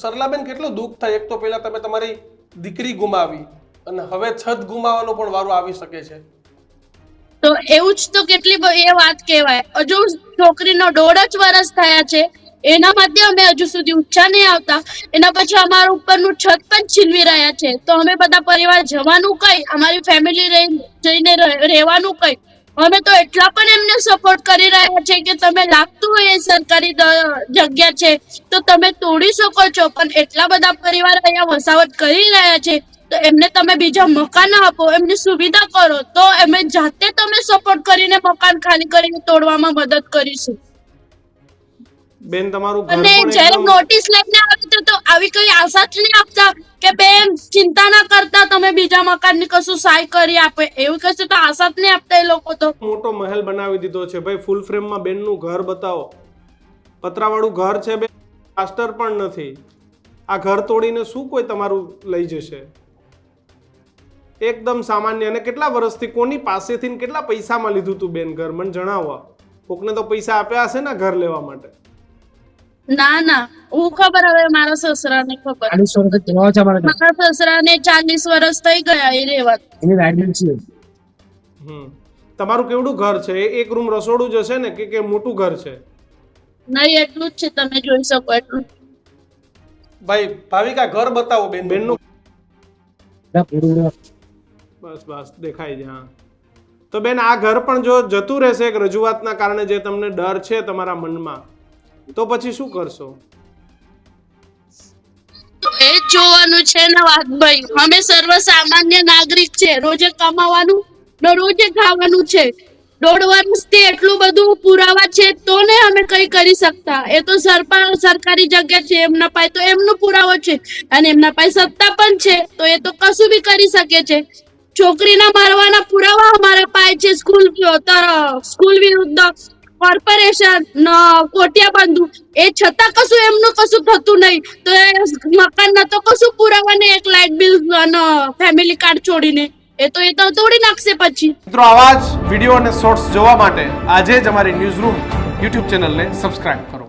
સરલાબેન, કેટલું દુઃખ થાય? એક તો પહેલા તમે તમારી દીકરી ગુમાવી અને હવે છત ગુમાવવાનો પણ વારો આવી શકે છે. તો એવું જ તો કેટલી એ વાત કહેવાય. હજુ છોકરીનો દોઢ જ વર્ષ થયા છે. એના માટે અમે હજુ સુધી ઊંચા નહીં આવતા. એના પછી અમારા ઉપરનું છત પણ છીનવી રહ્યા છે. તો અમે બધા પરિવાર જવાનું કઈ? અમારી ફેમિલી જઈને રહે- રહેવાનું કઈ? અમે તો એટલા પણ એમને સપોર્ટ કરી રહ્યા છે કે તમે લાગતું હોય એ સરકારી જગ્યા છે. તો તમે તોડી શકો છો પણ એટલા બધા પરિવાર અહીંયા વસાવટ કરી રહ્યા છે તો એમને તમે બીજા મકાન આપો એમની સુવિધા કરો તો અમે જાતે તમે સપોર્ટ કરીને મકાન ખાલી કરીને તોડવામાં મદદ કરીશું. બેન તમારું ઘર અને જ્યારે નોટિસ લઈને આવે તો તો આવી કઈ આશા જ નહીં આપતા કે બેન ચિંતા ના કરતા તમે બીજા મકાનની કશું સહાય કરી આપે એવું કશું તો આશા જ નહીં આપતા એ લોકો તો. મોટો મહેલ બનાવી દીધો છે. ભાઈ ફૂલ ફ્રેમમાં બેનનું ઘર બતાવો. પતરાવાળું ઘર છે બેન? પ્લાસ્ટર પણ નથી. આ ઘર તોડીને શું કોઈ તમારું લઈ જશે? એકદમ સામાન્ય. અને કેટલા વર્ષથી કોની પાસેથી કેટલા પૈસામાં લીધું તું બેન ઘર? મને જણાવો. કોકને તો પૈસા આપ્યા હશે ને ઘર લેવા માટે? ના ના. હું ખબર હવે મારા સસરાને ખબર. ચાલીસ વર્ષ કેવા છે અમારા મારા સસરાને ચાલીસ વર્ષ થઈ ગયા એ રેવા એની લાઇબ્રેરી છે. હમ. તમારું કેવડું ઘર છે? એક રૂમ રસોડું જ હશે ને? કે કે મોટું ઘર છે? નહીં એટલું જ છે તમે જોઈ શકો એટલું. ભાઈ ભાવિકા ઘર બતાવો બેન બેનનું. બસ બસ દેખાય છે હા. તો બેન આ ઘર પણ જો જતું રહેશે એક રજૂઆતના કારણે જે તમને ડર છે તમારા મનમાં તો પછી શું કરશો? એ જ જોવાનું છે ને વાત ભાઈ. અમે સર્વ સામાન્ય નાગરિક છે રોજે કમાવાનું ને રોજે ખાવાનું છે. દોઢ વર્ષથી એટલું બધું પુરાવા છે તો ને અમે કઈ કરી શકતા. એ તો સરકાર જગ્યા છે, એમના પાસે તો એમનો પુરાવો છે. અને એમના પાસે સત્તા પણ છે, તો એ તો કશું બી કરી શકે છે. છોકરીના મારવાના પુરાવા અમારા પાસે છે સ્કૂલ સ્કૂલ વિરુદ્ધ કોર્પોરેશન કોટિયા બંધુ એ છતાં કશું એમનું કશું થતું નહીં. તો એ મકાન તો કશું પુરાવા ને એક લાઇટ બિલ ફેમિલી કાર્ડ છોડીને એ તો એ તો તોડી નાખશે પછી. મિત્રો, આવા જ વીડિયો અને શોર્ટ્સ જોવા માટે આજે જ અમારી ન્યૂઝ રૂમ યુટ્યુબ ચેનલને સબસ્ક્રાઇબ કરો.